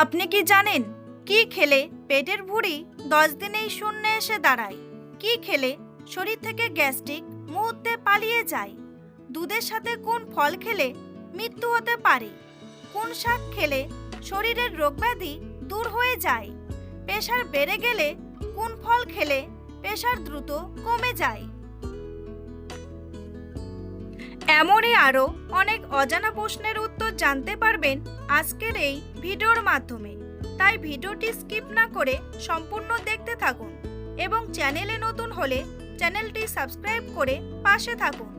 আপনি কি জানেন কি খেলে পেটের ভুঁড়ি দশ দিনেই শূন্যে এসে দাঁড়ায়? কি খেলে শরীর থেকে গ্যাস্ট্রিক মুহূর্তে পালিয়ে যায়? দুধের সাথে কোন ফল খেলে মৃত্যু হতে পারে? কোন শাক খেলে শরীরের রোগব্যাধি দূর হয়ে যায়? প্রেশার বেড়ে গেলে কোন ফল খেলে প্রেশার দ্রুত কমে যায়? এমনই আরও অনেক অজানা প্রশ্নের উত্তর জানতে পারবেন আজকের এই ভিডিওর মাধ্যমে। তাই ভিডিওটি স্কিপ না করে সম্পূর্ণ দেখতে থাকুন এবং চ্যানেলে নতুন হলে চ্যানেলটি সাবস্ক্রাইব করে পাশে থাকুন।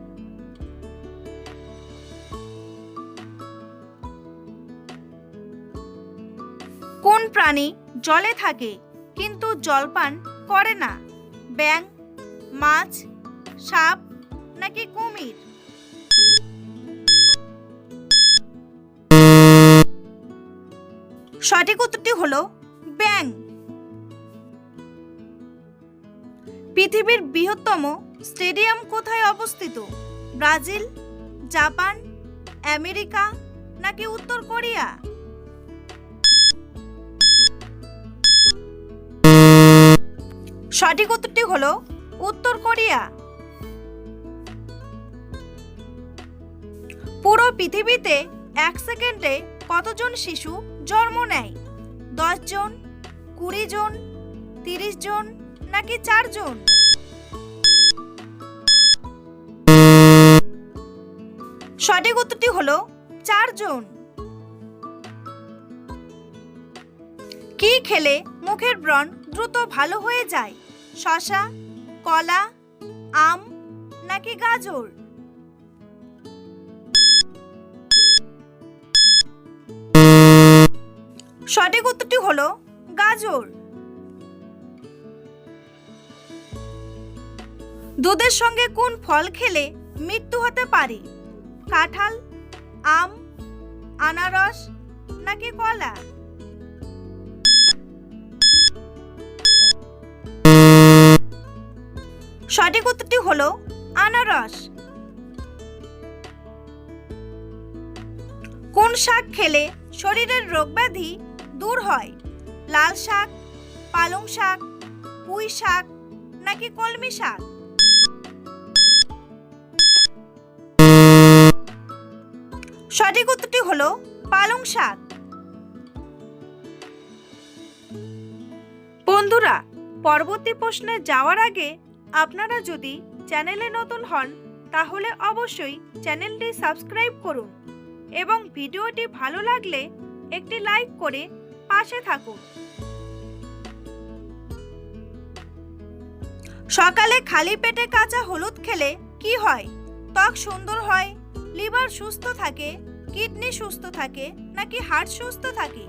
কোন প্রাণী জলে থাকে কিন্তু জলপান করে না? ব্যাং মাছ, সাপ নাকি কুমির? সঠিক উত্তরটি হলো ব্যাং। পৃথিবীর বৃহত্তম স্টেডিয়াম কোথায় অবস্থিত? ব্রাজিল, জাপান, আমেরিকা নাকি উত্তর কোরিয়া? সঠিক উত্তরটি হলো উত্তর কোরিয়া। পুরো পৃথিবীতে এক সেকেন্ডে কতজন শিশু জন্ম নেয়। দশ জন, কুড়ি জন, তিরিশ জন নাকি চারজন সঠিক উত্তরটি হলো চারজন কি খেলে মুখের ব্রণ দ্রুত ভালো হয়ে যায়? শশা, কলা, আম নাকি গাজর? সঠিক উত্তরটি হলো গাজর। দুধের সঙ্গে কোন ফল খেলে মৃত্যু হতে পারে? কাঁঠাল, আম, আনারস নাকি কলা? সঠিক উত্তরটি হলো আনারস। কোন শাক খেলে শরীরের রোগব্যাধি দূর হয়। লাল শাক, পালং শাক, পুঁই শাক, নাকি কলমি শাক? সঠিক উত্তরটি হলো পালং শাক। বন্ধুরা, পরবর্তী প্রশ্নে যাওয়ার আগে আপনারা যদি চ্যানেলে নতুন হন, তাহলে অবশ্যই চ্যানেলটি সাবস্ক্রাইব করুন এবং ভিডিওটি ভালো লাগলে একটি লাইক করে পাশে থাকুন। সকালে খালি পেটে কাঁচা হলুদ খেলে কি হয়? ত্বক সুন্দর হয়, লিভার সুস্থ থাকে, কিডনি সুস্থ থাকে, নাকি হার্ট সুস্থ থাকে?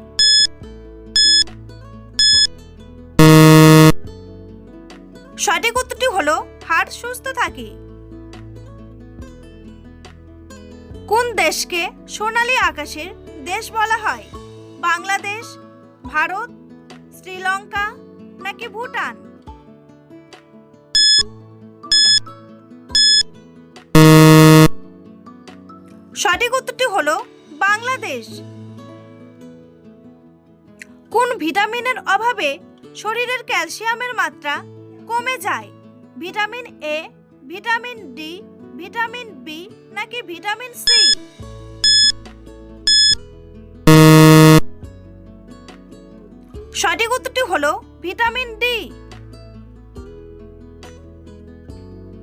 সঠিক উত্তরটি হলো হার্ট সুস্থ থাকে। কোন দেশকে সোনালী আকাশের দেশ বলা হয়? বাংলাদেশ ভারত, শ্রীলঙ্কা নাকি ভুটান? সঠিক উত্তরটি হলো বাংলাদেশ। কোন ভিটামিনের অভাবে শরীরের ক্যালসিয়ামের মাত্রা কমে যায়? Vitamin A vitamin D vitamin B নাকি ভিটামিন সি সঠিক উত্তরটি হলো ভিটামিন ডি।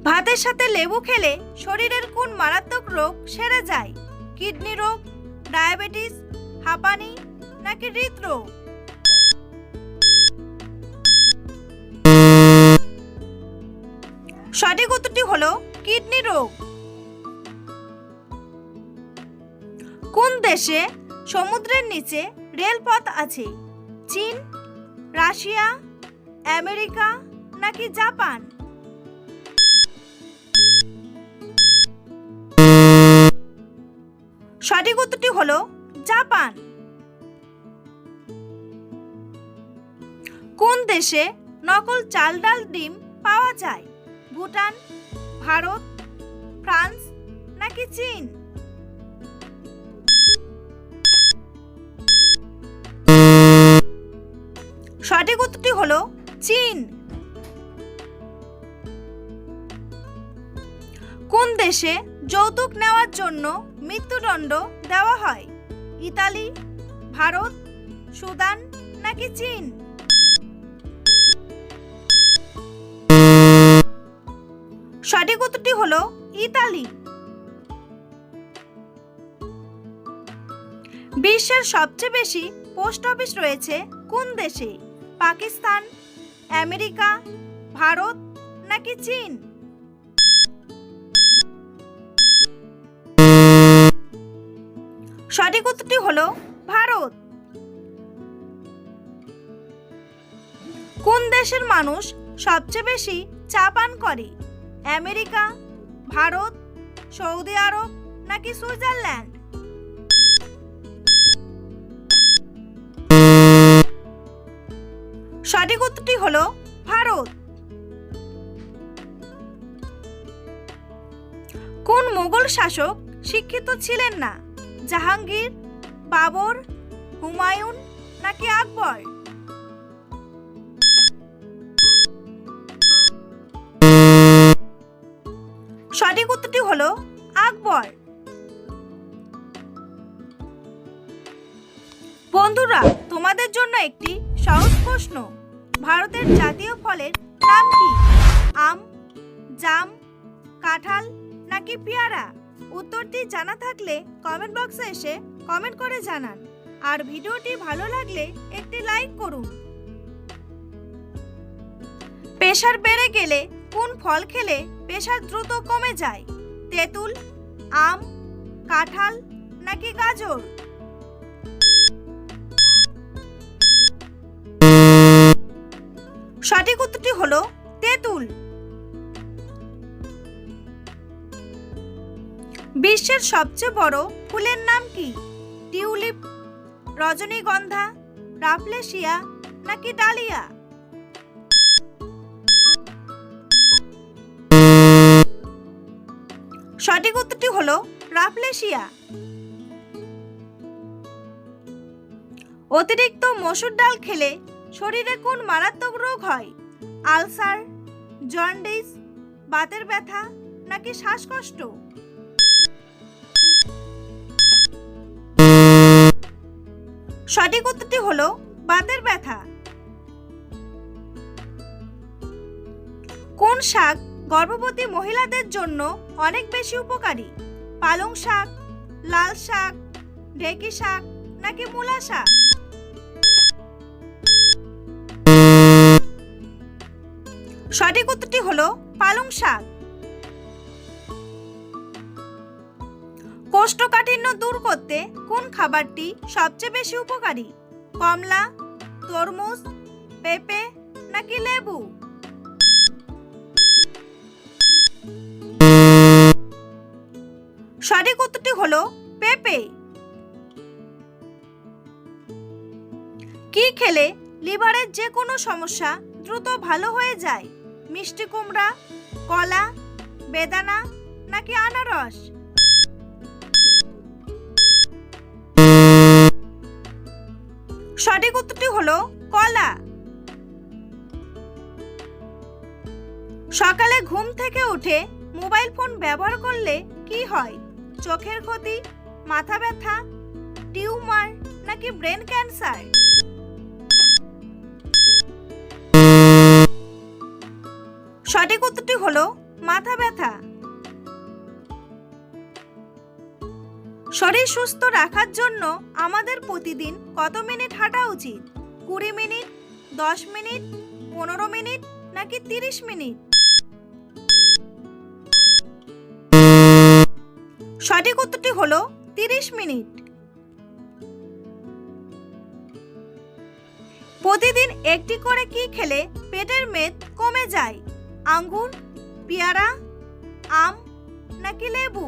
ভাতের সাথে লেবু খেলে শরীরের কোন মারাত্মক রোগ সেরে যায়? কিডনি রোগ, ডায়াবেটিস, হাঁপানি নাকি হৃদরোগ? সঠিক উত্তরটি হলো কিডনি রোগ। কোন দেশে সমুদ্রের নিচে রেলপথ আছে? চীন, রাশিয়া, আমেরিকা নাকি জাপান? সঠিক উত্তরটি হলো জাপান। কোন দেশে নকল চাল ডাল ডিম পাওয়া যায়? ভুটান, ভারত, ফ্রান্স নাকি চীন? হলো চীন। কোন দেশে যৌতুক নেওয়ার জন্য মৃত্যুদণ্ড দেওয়া হয়? ইতালি, ভারত, সুদান নাকি চীন? সঠিক উত্তরটি হলো ইতালি। বিশ্বের সবচেয়ে বেশি পোস্ট অফিস রয়েছে কোন দেশে? পাকিস্তান, আমেরিকা, ভারত নাকি চীন? সঠিক উত্তরটি হলো ভারত। কোন দেশের মানুষ সবচেয়ে বেশি চা পান করে? আমেরিকা, ভারত, সৌদি আরব নাকি সুইজারল্যান্ড? সঠিক উত্তরটি হলো ভারত। কোন মোগল শাসক শিক্ষিত ছিলেন না? জাহাঙ্গীর, বাবর, হুমায়ুন নাকি আকবর? সঠিক উত্তরটি হলো আকবর। বন্ধুরা, তোমাদের জন্য একটি সহজ প্রশ্ন। ভারতের জাতীয় ফলের নাম কি? আম, জাম, কাঁঠাল নাকি পেয়ারা? উত্তরটি জানা থাকলে কমেন্ট বক্সে এসে কমেন্ট করে জানান। আর ভিডিওটি ভালো লাগলে একটি লাইক করুন। প্রেশার বেড়ে গেলে কোন ফল খেলে প্রেশার দ্রুত কমে যায়? তেঁতুল, আম, কাঁঠাল নাকি গাজর? হলো তেঁতুল। বিশ্বের সবচেয়ে বড় ফুলের নাম কি? টিউলিপ, রজনীগন্ধা, রাফলেশিয়া নাকি ডালিয়া? সঠিক উত্তরটি হলো রাফলেশিয়া। অতিরিক্ত মসুর ডাল খেলে শরীরে কোন মারাত্মক রোগ হয়? আলসার, জন্ডিস, বাতের ব্যথা নাকি শ্বাসকষ্ট? সঠিক উত্তরটি হলো বাতের ব্যথা। কোন শাক গর্ভবতী মহিলাদের জন্য অনেক বেশি উপকারী? পালং শাক, লাল শাক, ঢেকি শাক নাকি মূলা শাক? সঠিক উত্তরটি হলো পালং শাক। কোষ্ঠকাঠিন্য দূর করতে কোন খাবারটি সবচেয়ে বেশি উপকারী? কমলা, তরমুজ, পেঁপে নাকি লেবু? সঠিক উত্তরটি হলো পেঁপে। কি খেলে লিভারের যে কোনো সমস্যা দ্রুত ভালো হয়ে যায়? মিষ্টি কুমড়া, কলা, বেদানা নাকি আনারস? সঠিক উত্তরটি হলো কলা। সকালে ঘুম থেকে উঠে মোবাইল ফোন ব্যবহার করলে কি হয়? চোখের ক্ষতি, মাথা ব্যথা, টিউমার নাকি ব্রেন ক্যান্সার? সঠিক উত্তরটি হলো মাথা ব্যথা। শরীর সুস্থ রাখার জন্য আমাদের প্রতিদিন কত মিনিট হাঁটা উচিত? কুড়ি মিনিট, দশ মিনিট, পনেরো মিনিট, নাকি তিরিশ মিনিট? সঠিক উত্তরটি হলো তিরিশ মিনিট। প্রতিদিন একটি করে কি খেলে পেটের মেদ কমে যায়? আঙ্গুর, পেয়ারা, আম নাকি লেবু?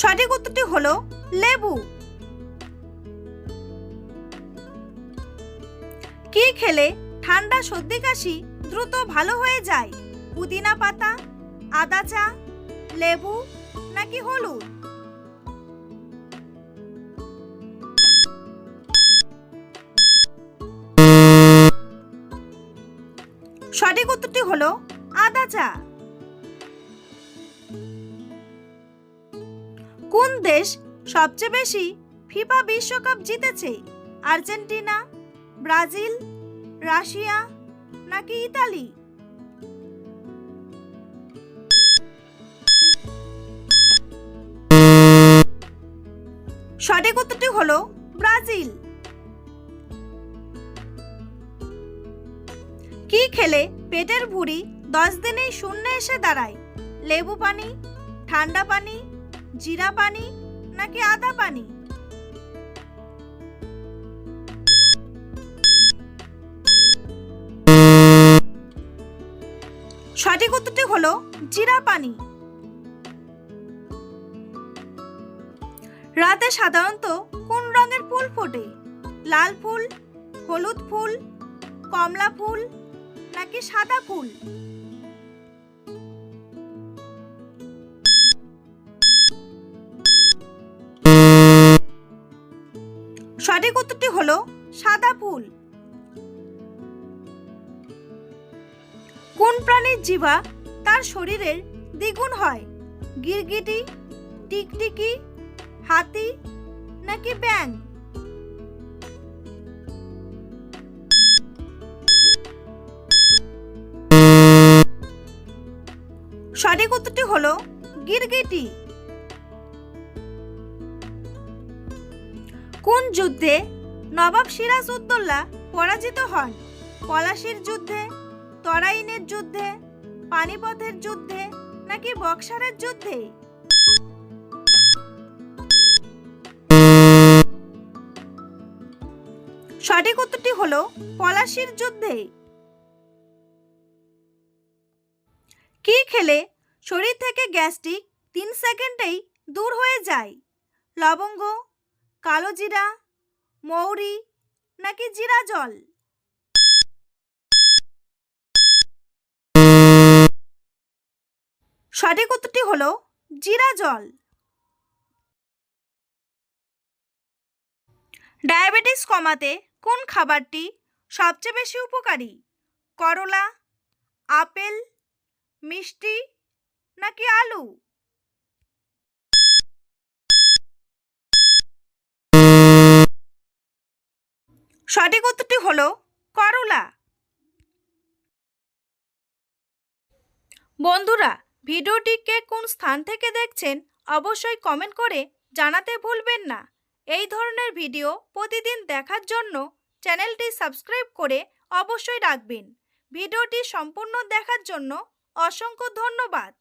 সঠিক উত্তরটি হলো লেবু। কি খেলে ঠান্ডা সর্দি কাশি দ্রুত ভালো হয়ে যায়? পুদিনা পাতা, আদা চা, লেবু নাকি হলুদ? সঠিক উত্তরটি হলো আদা চা। কোন দেশ সবচেয়ে বেশি ফিফা বিশ্বকাপ জিতেছে? আর্জেন্টিনা, ব্রাজিল, রাশিয়া নাকি ইতালি? সঠিক উত্তরটি হলো ব্রাজিল। খেলে পেটের ভুঁড়ি দশ দিনেই শূন্যে এসে দাঁড়ায়। লেবু পানি, ঠান্ডা পানি, জিরা পানি নাকি আদা পানি? সঠিক উত্তরটি হলো জিরা পানি। রাতে সাধারণত কোন রঙের ফুল ফোটে? লাল ফুল, হলুদ ফুল, কমলা ফুল নাকি সাদা ফুল। সঠিক উত্তরটি হলো সাদা ফুল। কোন প্রাণীর জিভা তার শরীরের দ্বিগুণ হয়? গিরগিটি, টিকটিকি, হাতি নাকি ব্যাং সঠিক উত্তরটি হলো গিরগিটি। কোন যুদ্ধে নবাব সিরাজ উদ্দৌলা পরাজিত হন? পলাশির যুদ্ধে, তরাইনের যুদ্ধে, পানিপথের যুদ্ধে নাকি বক্সারের যুদ্ধে? সঠিক উত্তরটি হলো পলাশির যুদ্ধে। খেলে শরীর থেকে গ্যাস্ট্রিক তিন সেকেন্ডেই দূর হয়ে যায়। লবঙ্গ, কালো জিরা, মৌরি নাকি জিরা জল? সঠিক উত্তরটি হল জিরা জল। ডায়াবেটিস কমাতে কোন খাবারটি সবচেয়ে বেশি উপকারী? করলা, আপেল মিষ্টি নাকি আলু? সঠিক উত্তরটি হলো করলা। বন্ধুরা ভিডিওটিকে কোন স্থান থেকে দেখছেন অবশ্যই কমেন্ট করে জানাতে ভুলবেন না। এই ধরনের ভিডিও প্রতিদিন দেখার জন্য চ্যানেলটি সাবস্ক্রাইব করে অবশ্যই রাখবেন। ভিডিওটি সম্পূর্ণ দেখার জন্য অসংখ্য ধন্যবাদ।